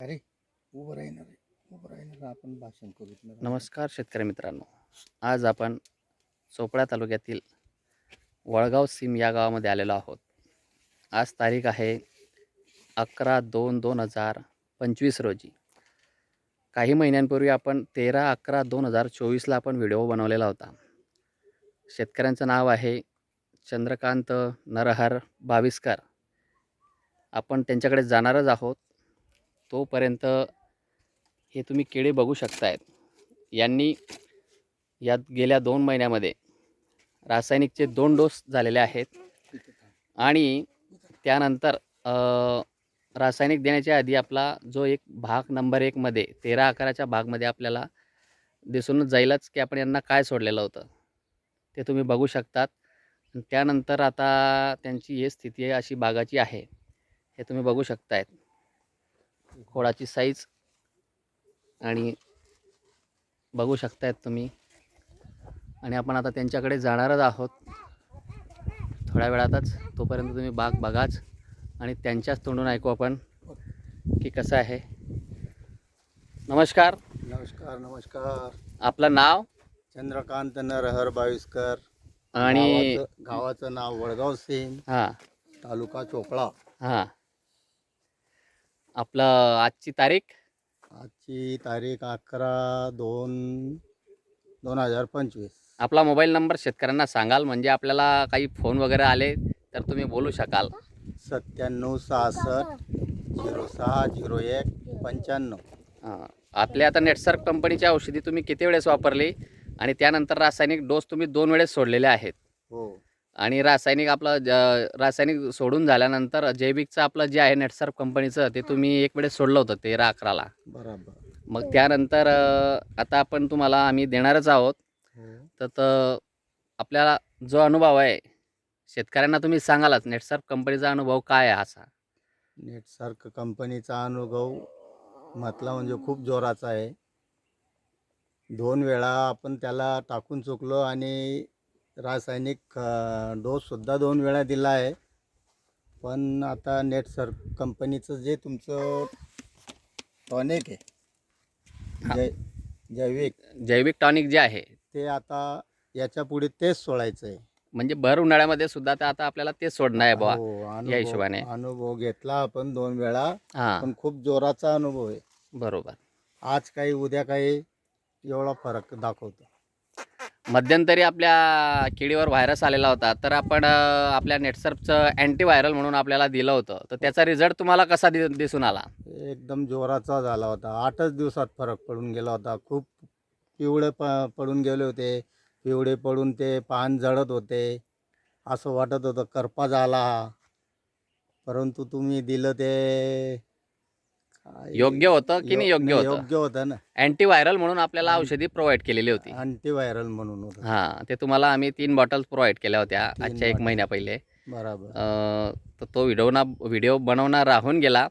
अरे उभं राहणार आहे उभं राहणार आपण भाषण करू नमस्कार शेतकरी मित्रांनो. आज आपण चोपडा तालुक्यातील वळगाव सीम या गावामध्ये आलेलो आहोत. आज तारीख आहे अकरा दोन दोन हजार पंचवीस रोजी. काही महिन्यांपूर्वी आपण तेरा अकरा दोन हजार चोवीसला आपण व्हिडिओ बनवलेला होता. शेतकऱ्यांचं नाव आहे चंद्रकांत नरहर बाविस्कर. आपण त्यांच्याकडे जाणारच आहोत. तोपर्यंत हे तुम्ही केळे बघू शकतायत. यांनी यात गेल्या दोन महिन्यामध्ये रासायनिकचे दोन डोस झालेले आहेत. आणि त्यानंतर रासायनिक देण्याच्या आधी आपला जो एक भाग नंबर एकमध्ये तेरा आकाराच्या भागमध्ये आपल्याला दिसूनच जाईलच की आपण यांना काय सोडलेलं होतं. ते तुम्ही बघू शकतात. त्यानंतर आता त्यांची हे स्थिती अशी बागाची आहे. हे तुम्ही बघू शकतायत. खोडाची साईज आणि बघू शकतायत तुम्ही. आणि आपण आता त्यांच्याकडे जाणारच आहोत. थोड्या वेळातच तोपर्यंत तुम्ही बाग बघाच आणि त्यांच्याच तोंडून ऐकू आपण की कसं आहे. नमस्कार. नमस्कार नमस्कार. आपलं नाव? चंद्रकांत नरहर बाविस्कर. आणि गावाचं- गावाचं नाव वडगाव सिंग हां. तालुका चोपळा हां. आपलं आजची तारीख? आजची तारीख अकरा दोन दोन हजार पंचवीस. आपला मोबाईल नंबर शेतकऱ्यांना सांगाल म्हणजे आपल्याला काही फोन वगैरे आले तर तुम्ही बोलू शकाल. सत्त्याण्णव सहासष्ट झिरो सहा झिरो एक पंच्याण्णव. हां. आपल्या आता नेटसर्क कंपनीची औषधी तुम्ही किती वेळेस वापरली? आणि त्यानंतर रासायनिक डोस तुम्ही दोन वेळेस सोडलेले आहेत. हो. आणि रासायनिक आपलं ज- रासायनिक सोडून झाल्यानंतर जैविकचं आपलं जे आहे नेटसर्क कंपनीचं ते तुम्ही एक वेळेस सोडलं होतं तेरा अकराला बरोबर. मग त्यानंतर अं, आता आपण तुम्हाला आम्ही देणारच आहोत. हो. तर त- आपल्याला जो अनुभव आहे शेतकऱ्यांना तुम्ही सांगालच नेटसर्क कंपनीचा अनुभव काय आहे असा? नेटसार्क कंपनीचा अनुभव म्हटला म्हणजे खूप जोराचा आहे. दोन वेळा आपण त्याला टाकून चुकलो आणि रासायनिक डोससुद्धा दोन वेळा दिला आहे. पण आता नेटसर्क कंपनीचं जे तुमचं टॉनिक आहे जै जैविक जैविक टॉनिक जे आहे. ते आता याच्यापुढे तेच सोडायचं आहे. म्हणजे भर उन्हाळ्यामध्ये सुद्धा ते आता आपल्याला ते सोडणं आहे बुवा हो, या हिशोबाने. अनुभव घेतला आपण दोन वेळा पण खूप जोराचा अनुभव आहे. बरोबर. आज काही उद्या काही एवढा फरक दाखवतो. मध्यंतरी आपल्या किडीवर व्हायरस आलेला होता तर आपण आपल्या नेटसर्फचं अँटीव्हायरल म्हणून आपल्याला दिलं होतं. तर त्याचा रिझल्ट तुम्हाला कसा दि दिसून आला? एकदम जोराचा झाला होता. आठच दिवसात फरक पडून गेला होता. खूप पिवळे प पडून गेले होते. पिवळे पडून ते पान जळत होते. असं वाटत होतं करपा झाला परंतु तुम्ही दिलं ते योग्य होतं की नाही योग्य होतं? योग्य होतं ना. अँटीव्हायरल म्हणून आपल्याला औषधी प्रोव्हाइड केलेली होती. अँटीव्हायरल म्हणून होतं. हां ते तुम्हाला आम्ही तीन बॉटल्स प्रोव्हाइड केल्या होत्या आजच्या एक. महिन्या पहिले. बराबर. अं, तर तो व्हिडिओ ना व्हिडिओ बनवणार राहून गेला.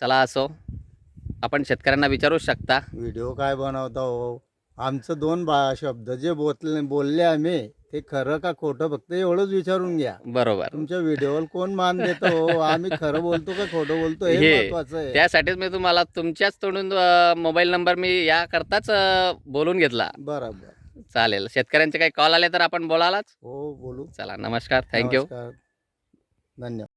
चला असो आपण शेतकऱ्यांना विचारू शकता. व्हिडिओ काय बनवता हो? आमचं दोन बा शब्द जे बोलले बोलले आम्ही ते खरं का खोटं फक्त एवढंच विचारून घ्या. बरोबर. तुमच्या व्हिडिओवर कोण मान देतो? हो आम्ही खरं बोलतो का खोटं बोलतो? हे हे, महत्वाचं आहे. त्यासाठीच मी तुम्हाला तुमच्याच तोंडून मोबाईल नंबर मी या करताच अं, बोलून घेतला. बरोबर. चालेल. शेतकऱ्यांचे काही कॉल आले तर आपण बोलालाच हो बोलू. चला नमस्कार. थँक्यू नमस्कार. धन्यवाद.